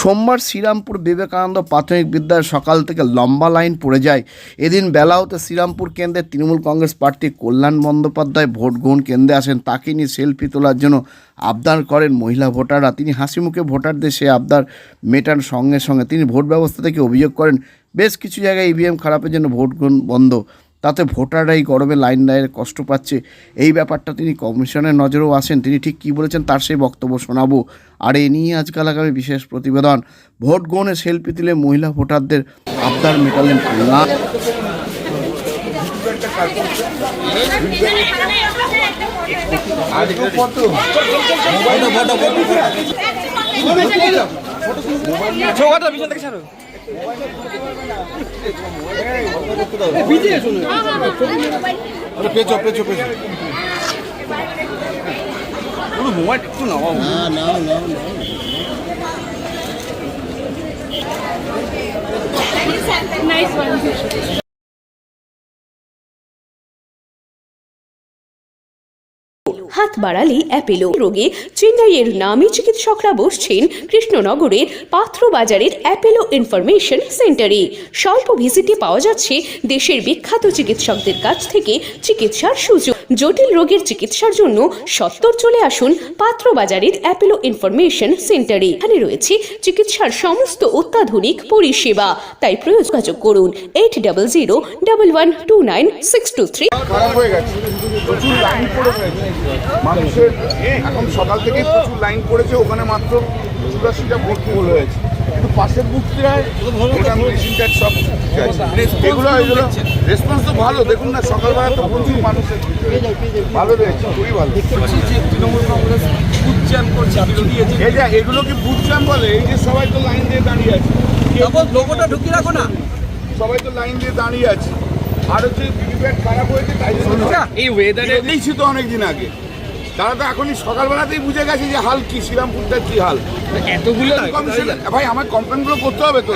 সোমবার শ্রীরামপুর বিবেকানন্দ প্রাথমিক বিদ্যালয়ে সকাল থেকে লম্বা লাইন পড়ে যায়। এদিন বেলা হতে শ্রীরামপুর কেন্দ্রে তৃণমূল কংগ্রেস প্রার্থী কল্যাণ বন্দ্যোপাধ্যায় ভোট গ্রহণ কেন্দ্রে আসেন। তাকে নিয়ে সেলফি তোলার জন্য আবদার করেন মহিলা ভোটাররা। তিনি হাসি মুখে ভোটারদের সে আবদার মেটান সঙ্গে সঙ্গে। তিনি ভোট ব্যবস্থা থেকে অভিযোগ করেন, বেশ কিছু জায়গায় ইভিএম খারাপের জন্য ভোট গ্রহণ বন্ধ। তাতে ভোটাররা এই গরমে লাইন দায়ের কষ্ট পাচ্ছে। এই ব্যাপারটা তিনি কমিশনের নজরেও আসেন তিনি ঠিক কী বলেছেন তার সেই বক্তব্য শোনাবো। আর এ নিয়ে আজকাল আগামী বিশেষ প্রতিবেদন। ভোট গ্রহণে সেলফি তুলে মহিলা ভোটারদের আবদার মেটালেন থেকে ছাড়ো। পেছো পেছো পেছো পুরো মোবাইল একটু নাও Nice one. হাত বাড়ালে অ্যাপেলো। রোগে চেন্নাইয়ের নামী চিকিৎসকরা বসছেন কৃষ্ণনগরের পাত্র বাজারের অ্যাপেলো ইনফরমেশন সেন্টারে। স্বল্প ভিজিটে পাওয়া যাচ্ছে দেশের বিখ্যাত চিকিৎসকদের কাছ থেকে চিকিৎসার সুযোগ। জটিল রোগের চিকিৎসার জন্য সত্তর চলে আসুন পাত্র বাজারের অ্যাপেলো ইনফরমেশন সেন্টারে। এখানে রয়েছে চিকিৎসার সমস্ত অত্যাধুনিক পরিষেবা। তাই প্রয়োজন করুন eight double zero double one two nine six two three. সকাল থেকেই প্রচুর লাইন পড়েছে। ওখানে মাত্র চুরাশিটা ফুল হয়েছে। কিন্তু পাশের বুথটায়। এগুলো এগুলো রেসপন্স তো ভালো। দেখুন না সকালবেলা তো প্রচুর মানুষের। ভালো রয়েছে খুবই ভালো। তৃণমূল কংগ্রেস উচ্চারণ করছে যে এগুলো কি বুথ জ্যাম বলে? এই যে সবাই তো লাইন দিয়ে দাঁড়িয়ে আছে। লোগোটা ঢুকিয়ে রাখো না। সবাই তো লাইন দিয়ে দাঁড়িয়ে আছে। আর হচ্ছে খারাপ হয়েছে তাই এই ওয়েদারে দিয়েছি তো অনেকদিন আগে। তারা তো এখনই সকালবেলাতেই বুঝে গেছে যে হাল কি শ্রীরামপুরটা কি হাল। এতগুলো ভাই আমার কমপ্লেনগুলো করতে হবে তো।